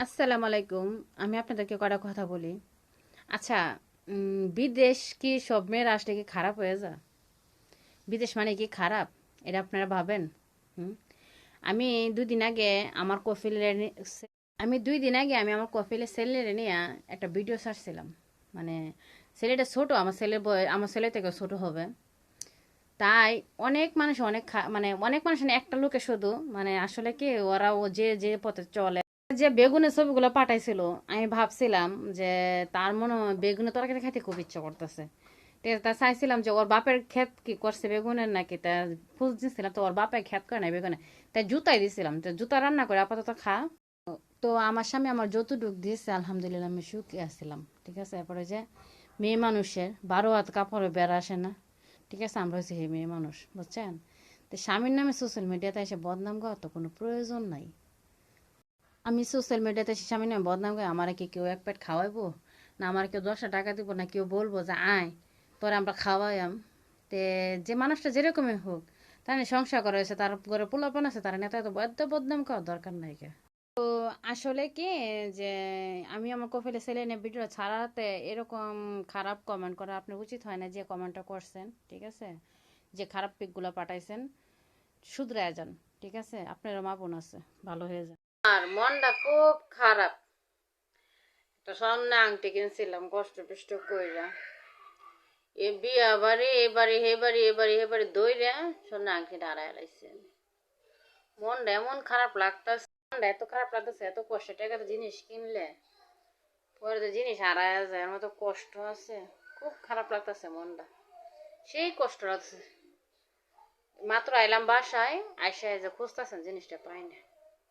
আসসালামু আলাইকুম। আমি আপনাদেরকে কটা কথা বলি? আচ্ছা বিদেশ কি সব মেয়েরা আসলে কি খারাপ হয়ে যায়? বিদেশ মানে কি খারাপ? এটা আপনারা ভাবেন। আমি দুই দিন আগে আমার কফিলের আমি দুই দিন আগে আমি আমার কফিলের ছেলের নিয়ে একটা ভিডিও ছাড়ছিলাম। মানে ছেলেটা ছোট, আমার ছেলের বয় আমার ছেলে থেকে ছোট হবে। তাই অনেক মানুষ অনেক মানে অনেক মানুষ একটা লোকে শুধু। মানে আসলে কি ওরা ও যে যে পথে চলে যে বেগুনের ছবিগুলো পাঠাইছিল, আমি ভাবছিলাম যে তার মনে হয় বেগুনের তরকারি খাইতে খুব ইচ্ছা করতেছে। তা চাইছিলাম যে ওর বাপের ক্ষেত কি করছে বেগুনের নাকি? তা খোঁজ দিচ্ছিলাম তো ওর বাপের ক্ষেত করে না বেগুনে তাই জুতাই দিছিলাম, তো জুতা রান্না করে আপাতত খা। তো আমার স্বামী আমার যতটুক দিয়েছে, আলহামদুলিল্লাহ আমি সুখী আসছিলাম ঠিক আছে? এরপরে যে মেয়ে মানুষের বারো হাত কাপড়ে বেড়া আসে না, ঠিক আছে? আমরা হচ্ছে মেয়ে মানুষ, বুঝছেন? তো স্বামীর নামে সোশ্যাল মিডিয়াতে এসে বদনাম করার তো কোনো প্রয়োজন নাই। আমি সোশ্যাল মিডিয়াতে স্বামীর নামে বদনাম করে, আমার কি কেউ এক পেট খাওয়াইবো? না আমার কেউ দশটা টাকা দিব, না কেউ বলব যে, আয়, তোরা আমরা খাওয়াইয়াম। তে যে মানুষটা যেরকমই হোক, তার সংসার করা হয়েছে, তার ঘরে পোলাপন আছে, তার নেতা এত বদনাম করার দরকার নাই কে তো আসলে কি, যে আমি আমার কফিলে নিয়ে ভিডিও ছাড়াতে এরকম খারাপ কমেন্ট করা আপনার উচিত হয় না? যে কমেন্টটা করছেন, ঠিক আছে? যে খারাপ পিকগুলো পাঠাইছেন শুধরায় যান, ঠিক আছে? আপনারও মা বোন আছে, ভালো হয়ে যান। আর মনটা খুব খারাপ। একটা স্বর্ণে আংটি কিনছিলাম, কষ্ট পিষ্ট কইরা। এ বিয়া বাড়ি, এ বাড়ি, হে বাড়ি, এ বাড়ি, হে বাড়ি দইরা স্বর্ণে আংটিটা হারাই লাইছে। মনটা এমন খারাপ লাগতাছে, মনটা এত খারাপ লাগতেছে, এত কষ্ট টাকা জিনিস কিনলে। পরে তো জিনিস হারায় যায় এর মতো কষ্ট আছে। খুব খারাপ লাগতেছে মনটা। সেই কষ্ট লাগছে মাত্র আইলাম বাসায় আইসা যে খুঁজতেছেন জিনিসটা পাই না